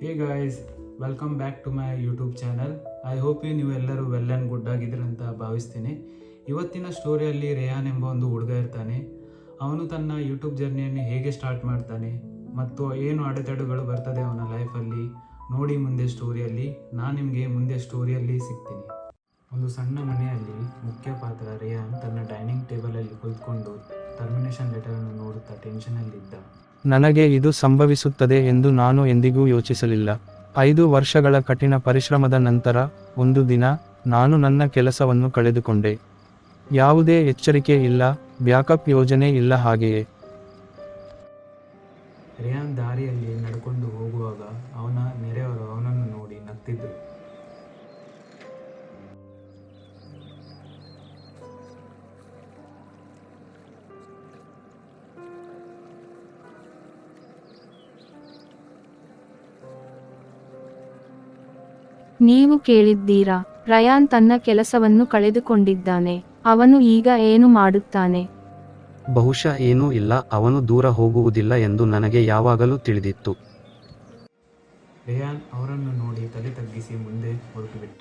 Hey guys welcome back to my YouTube channel I hope you ನೀವೆಲ್ಲರೂ well and good ಆಗಿದ್ದೀರ ಅಂತ ಭಾವಿಸ್ತೀನಿ. ಇವತ್ತಿನ ಸ್ಟೋರಿಯಲ್ಲಿ ರೇಯಾನ್ ಎಂಬ ಒಂದು ಹುಡುಗ ಇರ್ತಾನೆ. ಅವನು ತನ್ನ ಯೂಟ್ಯೂಬ್ ಜರ್ನಿಯನ್ನು ಹೇಗೆ ಸ್ಟಾರ್ಟ್ ಮಾಡ್ತಾನೆ ಮತ್ತು ಏನು ಅಡೆತಡೆಗಳು ಬರ್ತದೆ ಅವನ ಲೈಫಲ್ಲಿ ನೋಡಿ ಮುಂದೆ ಸ್ಟೋರಿಯಲ್ಲಿ ನಾನು ನಿಮಗೆ ಮುಂದೆ ಸ್ಟೋರಿಯಲ್ಲಿ ಸಿಗ್ತೀನಿ. ಒಂದು ಸಣ್ಣ ಮನೆಯಲ್ಲಿ ಮುಖ್ಯ ಪಾತ್ರ ರೇಯಾನ್ ತನ್ನ ಡೈನಿಂಗ್ ಟೇಬಲಲ್ಲಿ ಕುಳಿತುಕೊಂಡು ಟರ್ಮಿನೇಷನ್ ಲೆಟರನ್ನು ನೋಡುತ್ತಾ ಟೆನ್ಷನಲ್ಲಿದ್ದ ನನಗೆ ಇದು ಸಂಭವಿಸುತ್ತದೆ ಎಂದು ನಾನು ಎಂದಿಗೂ ಯೋಚಿಸಲಿಲ್ಲ. ಐದು ವರ್ಷಗಳ ಕಠಿಣ ಪರಿಶ್ರಮದ ನಂತರ, ಒಂದು ದಿನ, ನಾನು ನನ್ನ ಕೆಲಸವನ್ನು ಕಳೆದುಕೊಂಡೆ. ಯಾವುದೇ ಎಚ್ಚರಿಕೆ ಇಲ್ಲ, ಬ್ಯಾಕಪ್ ಯೋಜನೆ ಇಲ್ಲ ಹಾಗೆಯೇ. ರಿಯಾನ್ ದಾರಿಯಲ್ಲಿ ನಡ್ಕೊಂಡು ಹೋಗುವಾಗ ಅವನ ನೆರೆಯವರು ಅವನನ್ನು ನೋಡಿ ನಗ್ತಿದ್ರು. ನೀವು ಕೇಳಿದ್ದೀರಾ? ರಯಾನ್ ತನ್ನ ಕೆಲಸವನ್ನು ಕಳೆದುಕೊಂಡಿದ್ದಾನೆ. ಅವನು ಈಗ ಏನು ಮಾಡುತ್ತಾನೆ? ಬಹುಶಃ ಏನೂ ಇಲ್ಲ ಅವನು ದೂರ ಹೋಗುವುದಿಲ್ಲ ಎಂದು ನನಗೆ ಯಾವಾಗಲೂ ತಿಳಿದಿತ್ತು. ರೇಯಾನ್ ಅವರನ್ನು ನೋಡಿ ತಲೆ ತಗ್ಗಿಸಿ ಮುಂದೆ ಹೊರಟುಬಿಟ್ಟ.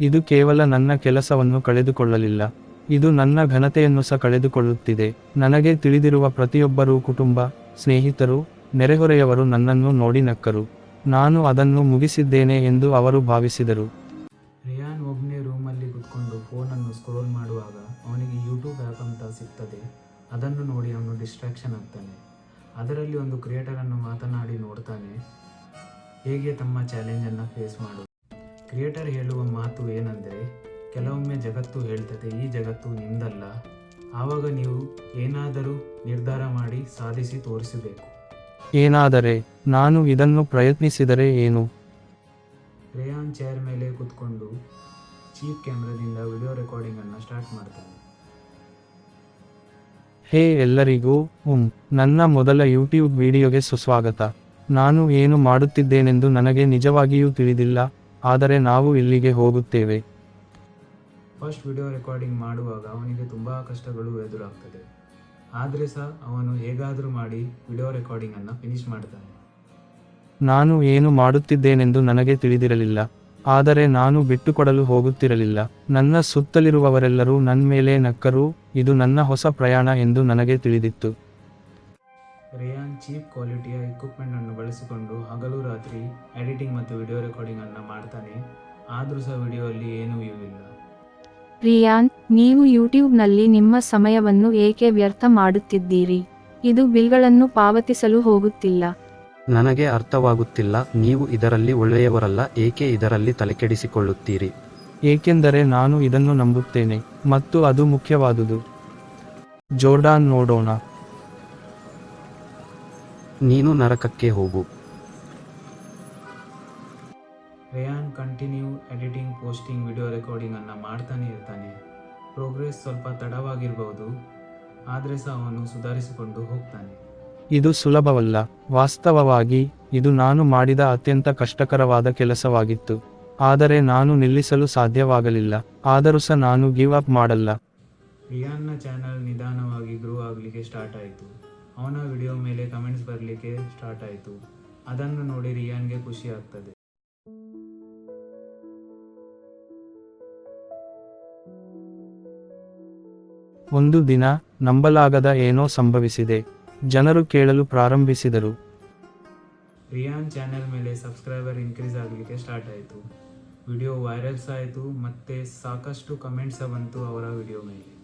ಇದು ಕೇವಲ ನನ್ನ ಕೆಲಸವನ್ನು ಕಳೆದುಕೊಳ್ಳಲಿಲ್ಲ. ಇದು ನನ್ನ ಘನತೆಯನ್ನು ಸಹ ಕಳೆದುಕೊಳ್ಳುತ್ತಿದೆ. ನನಗೆ ತಿಳಿದಿರುವ ಪ್ರತಿಯೊಬ್ಬರೂ ಕುಟುಂಬ ಸ್ನೇಹಿತರು ನೆರೆಹೊರೆಯವರು ನನ್ನನ್ನು ನೋಡಿ ನಕ್ಕರು. ನಾನು ಅದನ್ನು ಮುಗಿಸಿದ್ದೇನೆ ಎಂದು ಅವರು ಭಾವಿಸಿದರು. ರಿಯಾನ್ ಒಬ್ಬನೇ ರೂಮಲ್ಲಿ ಕುತ್ಕೊಂಡು ಫೋನನ್ನು ಸ್ಕ್ರೋಲ್ ಮಾಡುವಾಗ ಅವನಿಗೆ ಯೂಟ್ಯೂಬ್ ಆ್ಯಪ್ ಅಂತ ಸಿಗ್ತದೆ. ಅದನ್ನು ನೋಡಿ ಅವನು ಡಿಸ್ಟ್ರಾಕ್ಷನ್ ಆಗ್ತಾನೆ. ಅದರಲ್ಲಿ ಒಂದು ಕ್ರಿಯೇಟರನ್ನು ಮಾತನಾಡಿ ನೋಡ್ತಾನೆ, ಹೇಗೆ ತಮ್ಮ ಚಾಲೆಂಜನ್ನು ಫೇಸ್ ಮಾಡೋದು ಕ್ರಿಯೇಟರ್ ಹೇಳುವ ಮಾತು ಏನಂದರೆ, ಕೆಲವೊಮ್ಮೆ ಜಗತ್ತು ಹೇಳ್ತದೆ, ಈ ಜಗತ್ತು ನಿಮ್ದಲ್ಲ. ಆವಾಗ ನೀವು ಏನಾದರೂ ನಿರ್ಧಾರ ಮಾಡಿ ಸಾಧಿಸಿ ತೋರಿಸಬೇಕು. ಏನಾದರೆ ನಾನು ಇದನ್ನು ಪ್ರಯತ್ನಿಸಿದರೆ ಏನು? ರೇಯಾನ್ ಚೇರ್ ಮೇಲೆ ಕೂತ್ಕೊಂಡು ಚೀಪ್ ಕ್ಯಾಮ್ರಾದಿಂದ ವಿಡಿಯೋ ರೆಕಾರ್ಡಿಂಗ್ ಅನ್ನು ಸ್ಟಾರ್ಟ್ ಮಾಡ್ತಾನೆ. ಹೇ ಎಲ್ಲರಿಗೂ ಉಂ ನನ್ನ ಮೊದಲ ಯೂಟ್ಯೂಬ್ ವಿಡಿಯೋಗೆ ಸುಸ್ವಾಗತ. ನಾನು ಏನು ಮಾಡುತ್ತಿದ್ದೇನೆಂದು ನನಗೆ ನಿಜವಾಗಿಯೂ ತಿಳಿದಿಲ್ಲ ಆದರೆ ನಾವು ಇಲ್ಲಿಗೆ ಹೋಗುತ್ತೇವೆ. ಫಸ್ಟ್ ವಿಡಿಯೋ ರೆಕಾರ್ಡಿಂಗ್ ಮಾಡುವಾಗ ಅವನಿಗೆ ತುಂಬ ಕಷ್ಟಗಳು ಎದುರಾಗ್ತದೆ. ಆದರೆ ಸಹ ಅವನು ಹೇಗಾದರೂ ಮಾಡಿ ವಿಡಿಯೋ ರೆಕಾರ್ಡಿಂಗನ್ನು ಫಿನಿಶ್ ಮಾಡ್ತಾನೆ. ನಾನು ಏನು ಮಾಡುತ್ತಿದ್ದೇನೆಂದು ನನಗೆ ತಿಳಿದಿರಲಿಲ್ಲ. ಆದರೆ ನಾನು ಬಿಟ್ಟುಕೊಡಲು ಹೋಗುತ್ತಿರಲಿಲ್ಲ. ನನ್ನ ಸುತ್ತಲಿರುವವರೆಲ್ಲರೂ ನನ್ನ ಮೇಲೆ ನಕ್ಕರು ಇದು ನನ್ನ ಹೊಸ ಪ್ರಯಾಣ ಎಂದು ನನಗೆ ತಿಳಿದಿತ್ತು. ರೇಯಾನ್ ಚೀಪ್ ಕ್ವಾಲಿಟಿಯ ಇಕ್ವಿಪ್ಮೆಂಟನ್ನು ಬಳಸಿಕೊಂಡು ಹಗಲು ರಾತ್ರಿ ಎಡಿಟಿಂಗ್ ಮತ್ತು ವಿಡಿಯೋ ರೆಕಾರ್ಡಿಂಗನ್ನು ಮಾಡ್ತಾನೆ. ಆದರೂ ಸಹ ವಿಡಿಯೋಲ್ಲಿ ಏನೂ ವ್ಯೂ ಇಲ್ಲ. ರಿಯಾನ್ ನೀವು ಯೂಟ್ಯೂಬ್ನಲ್ಲಿ ನಿಮ್ಮ ಸಮಯವನ್ನು ಏಕೆ ವ್ಯರ್ಥ ಮಾಡುತ್ತಿದ್ದೀರಿ? ಇದು ಬಿಲ್ಗಳನ್ನು ಪಾವತಿಸಲು ಹೋಗುತ್ತಿಲ್ಲ. ನನಗೆ ಅರ್ಥವಾಗುತ್ತಿಲ್ಲ ನೀವು ಇದರಲ್ಲಿ ಒಳ್ಳೆಯವರಲ್ಲ ಏಕೆ ಇದರಲ್ಲಿ ತಲೆಕೆಡಿಸಿಕೊಳ್ಳುತ್ತೀರಿ? ಏಕೆಂದರೆ ನಾನು ಇದನ್ನು ನಂಬುತ್ತೇನೆ ಮತ್ತು ಅದು ಮುಖ್ಯವಾದುದು. ಜೋರ್ಡಾನ್ ನೋಡೋಣ. ನೀನು ನರಕಕ್ಕೆ ಹೋಗು. ಕಂಟಿನ್ಯೂ ಎಡಿಟಿಂಗ್ ಪೋಸ್ಟಿಂಗ್ ವಿಡಿಯೋ ರೆಕಾರ್ಡಿಂಗನ್ನು ಮಾಡ್ತಾನೆ ಇರ್ತಾನೆ. ಪ್ರೋಗ್ರೆಸ್ ಸ್ವಲ್ಪ ತಡವಾಗಿರಬಹುದು ಆದರೆ ಸಹ ಅವನು ಸುಧಾರಿಸಿಕೊಂಡು ಹೋಗ್ತಾನೆ. ಇದು ಸುಲಭವಲ್ಲ. ವಾಸ್ತವವಾಗಿ ಇದು ನಾನು ಮಾಡಿದ ಅತ್ಯಂತ ಕಷ್ಟಕರವಾದ ಕೆಲಸವಾಗಿತ್ತು. ಆದರೆ ನಾನು ನಿಲ್ಲಿಸಲು ಸಾಧ್ಯವಾಗಲಿಲ್ಲ. ಆದರೂ ಸಹ ನಾನು ಗಿವ್ ಅಪ್ ಮಾಡಲ್ಲ. ರಿಯಾನ್ನ ಚಾನಲ್ ನಿಧಾನವಾಗಿ ಗ್ರೋ ಆಗಲಿಕ್ಕೆ ಸ್ಟಾರ್ಟ್ ಆಯಿತು. ಅವನ ವಿಡಿಯೋ ಮೇಲೆ ಕಮೆಂಟ್ಸ್ ಬರಲಿಕ್ಕೆ ಸ್ಟಾರ್ಟ್ ಆಯಿತು. ಅದನ್ನು ನೋಡಿ ರಿಯಾನ್ಗೆ ಖುಷಿ ಆಗ್ತದೆ. ಒಂದು ದಿನ ನಂಬಲಾಗದ ಏನೋ ಸಂಭವಿಸಿದೆ. ಜನರು ಕೇಳಲು ಪ್ರಾರಂಭಿಸಿದರು. ರಿಯಾನ್ ಚಾನೆಲ್ ಮೇಲೆ ಸಬ್ಸ್ಕ್ರೈಬರ್ ಇನ್ಕ್ರೀಸ್ ಆಗಲಿಕ್ಕೆ ಸ್ಟಾರ್ಟ್ ಆಯಿತು. ವಿಡಿಯೋ ವೈರಲ್ಸ್ ಆಯಿತು ಮತ್ತು ಸಾಕಷ್ಟು ಕಮೆಂಟ್ಸ್ ಬಂತು ಅವರ ವಿಡಿಯೋ ಮೇಲೆ.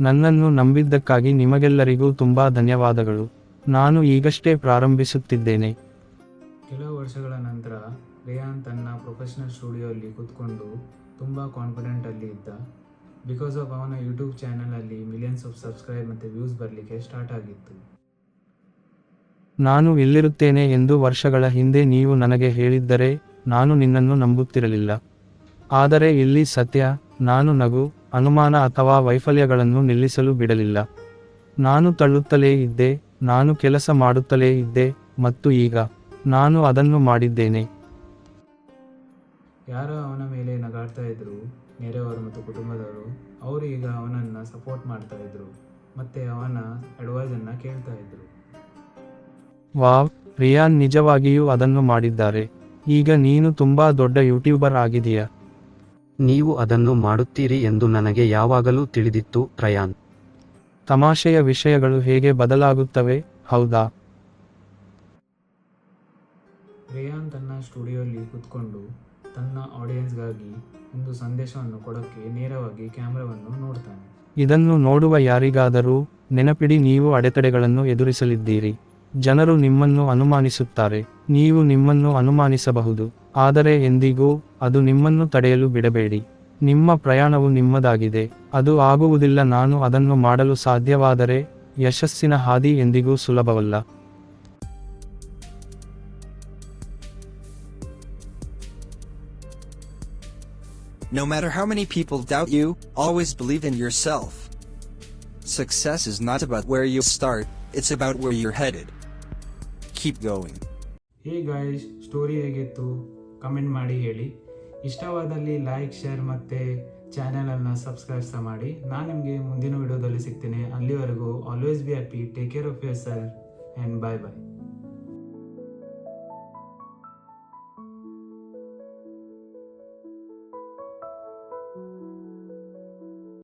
ನನ್ನನ್ನು ನಂಬಿದ್ದಕ್ಕಾಗಿ ನಿಮಗೆಲ್ಲರಿಗೂ ತುಂಬಾ ಧನ್ಯವಾದಗಳು. ನಾನು ಈಗಷ್ಟೇ ಪ್ರಾರಂಭಿಸುತ್ತಿದ್ದೇನೆ. ಕೆಲವು ವರ್ಷಗಳ ನಂತರ ರಿಯಾನ್ ತನ್ನ ಪ್ರೊಫೆಷನಲ್ ಸ್ಟುಡಿಯೋಲ್ಲಿ ಕೂತ್ಕೊಂಡು ತುಂಬ ಕಾನ್ಫಿಡೆಂಟಲ್ಲಿ ಇದ್ದ. ಬಿಕಾಸ್ ಆಫ್ ಅವನ ಯೂಟ್ಯೂಬ್ ಚಾನಲಲ್ಲಿ ಮಿಲಿಯನ್ಸ್ ಆಫ್ ಸಬ್ಸ್ಕ್ರೈಬ್ ಮತ್ತು ವ್ಯೂಸ್ ಬರಲಿಕ್ಕೆ ಸ್ಟಾರ್ಟ್ ಆಗಿತ್ತು. ನಾನು ಇಲ್ಲಿರುತ್ತೇನೆ ಎಂದು ವರ್ಷಗಳ ಹಿಂದೆ ನೀವು ನನಗೆ ಹೇಳಿದ್ದರೆ ನಾನು ನಿನ್ನನ್ನು ನಂಬುತ್ತಿರಲಿಲ್ಲ. ಆದರೆ ಇಲ್ಲಿ ಸತ್ಯ, ನಾನು ನಗು, ಅನುಮಾನ ಅಥವಾ ವೈಫಲ್ಯಗಳನ್ನು ನಿಲ್ಲಿಸಲು ಬಿಡಲಿಲ್ಲ. ನಾನು ತಳ್ಳುತ್ತಲೇ ಇದ್ದೆ, ನಾನು ಕೆಲಸ ಮಾಡುತ್ತಲೇ ಇದ್ದೆ, ಮತ್ತು ಈಗ ನಾನು ಅದನ್ನು ಮಾಡಿದ್ದೇನೆ. ಯಾರೋ ಅವನ ಮೇಲೆ ನಗಾಡ್ತಾ ಇದ್ರು ನೆರೆಯವರು ಮತ್ತು ಕುಟುಂಬದವರು ಅವರು ಈಗ ಅವನನ್ನು ಸಪೋರ್ಟ್ ಮಾಡ್ತಾ ಇದ್ರು ಮತ್ತೆ ಅವನ ಅಡ್ವೈಸನ್ನು ಕೇಳ್ತಾ ಇದ್ರು. ವಾವ್ ರಿಯಾನ್ ನಿಜವಾಗಿಯೂ ಅದನ್ನು ಮಾಡಿದ್ದಾರೆ. ಈಗ ನೀನು ತುಂಬಾ ದೊಡ್ಡ ಯೂಟ್ಯೂಬರ್ ಆಗಿದೆಯಾ ನೀವು ಅದನ್ನು ಮಾಡುತ್ತೀರಿ ಎಂದು ನನಗೆ ಯಾವಾಗಲೂ ತಿಳಿದಿತ್ತು ರಯಾನ್. ತಮಾಷೆಯ ವಿಷಯಗಳು ಹೇಗೆ ಬದಲಾಗುತ್ತವೆ? ಹೌದಾ? ರಿಯಾನ್ ತನ್ನ ಸ್ಟುಡಿಯೋಲಿ ಕೂತ್ಕೊಂಡು ತನ್ನ ಆಡಿಯನ್ಸ್ಗಾಗಿ ಒಂದು ಸಂದೇಶವನ್ನು ಕೊಡೋಕ್ಕೆ ನೇರವಾಗಿ ಕ್ಯಾಮ್ರಾವನ್ನು ನೋಡ್ತಾನೆ. ಇದನ್ನು ನೋಡುವ ಯಾರಿಗಾದರೂ ನೆನಪಿಡಿ, ನೀವು ಅಡೆತಡೆಗಳನ್ನು ಎದುರಿಸಲಿದ್ದೀರಿ. ಜನರು ನಿಮ್ಮನ್ನು ಅನುಮಾನಿಸುತ್ತಾರೆ. ನೀವು ನಿಮ್ಮನ್ನು ಅನುಮಾನಿಸಬಹುದು. ಆದರೆ ಎಂದಿಗೂ ಅದು ನಿಮ್ಮನ್ನು ತಡೆಯಲು ಬಿಡಬೇಡಿ. ನಿಮ್ಮ ಪ್ರಯಾಣವು ನಿಮ್ಮದಾಗಿದೆ. ಅದು ಆಗುವುದಿಲ್ಲ. ನಾನು ಅದನ್ನು ಮಾಡಲು ಸಾಧ್ಯವಾದರೆ ಯಶಸ್ಸಿನ ಹಾದಿ ಎಂದಿಗೂ ಸುಲಭವಲ್ಲ. No matter how many people doubt you, always believe in yourself. Success is not about where you start, it's about where you're headed. Keep going. Hey guys story ಹೇಗಿತ್ತು ಕಮೆಂಟ್ ಮಾಡಿ ಹೇಳಿ ಇಷ್ಟವಾದಲ್ಲಿ ಲೈಕ್ ಶೇರ್ ಮತ್ತು ಚಾನಲನ್ನು subscribe ಸಹ ಮಾಡಿ ನಾನು ನಿಮಗೆ ಮುಂದಿನ ವಿಡಿಯೋದಲ್ಲಿ ಸಿಗ್ತೀನಿ ಅಲ್ಲಿವರೆಗೂ always be happy take care of yourself and bye bye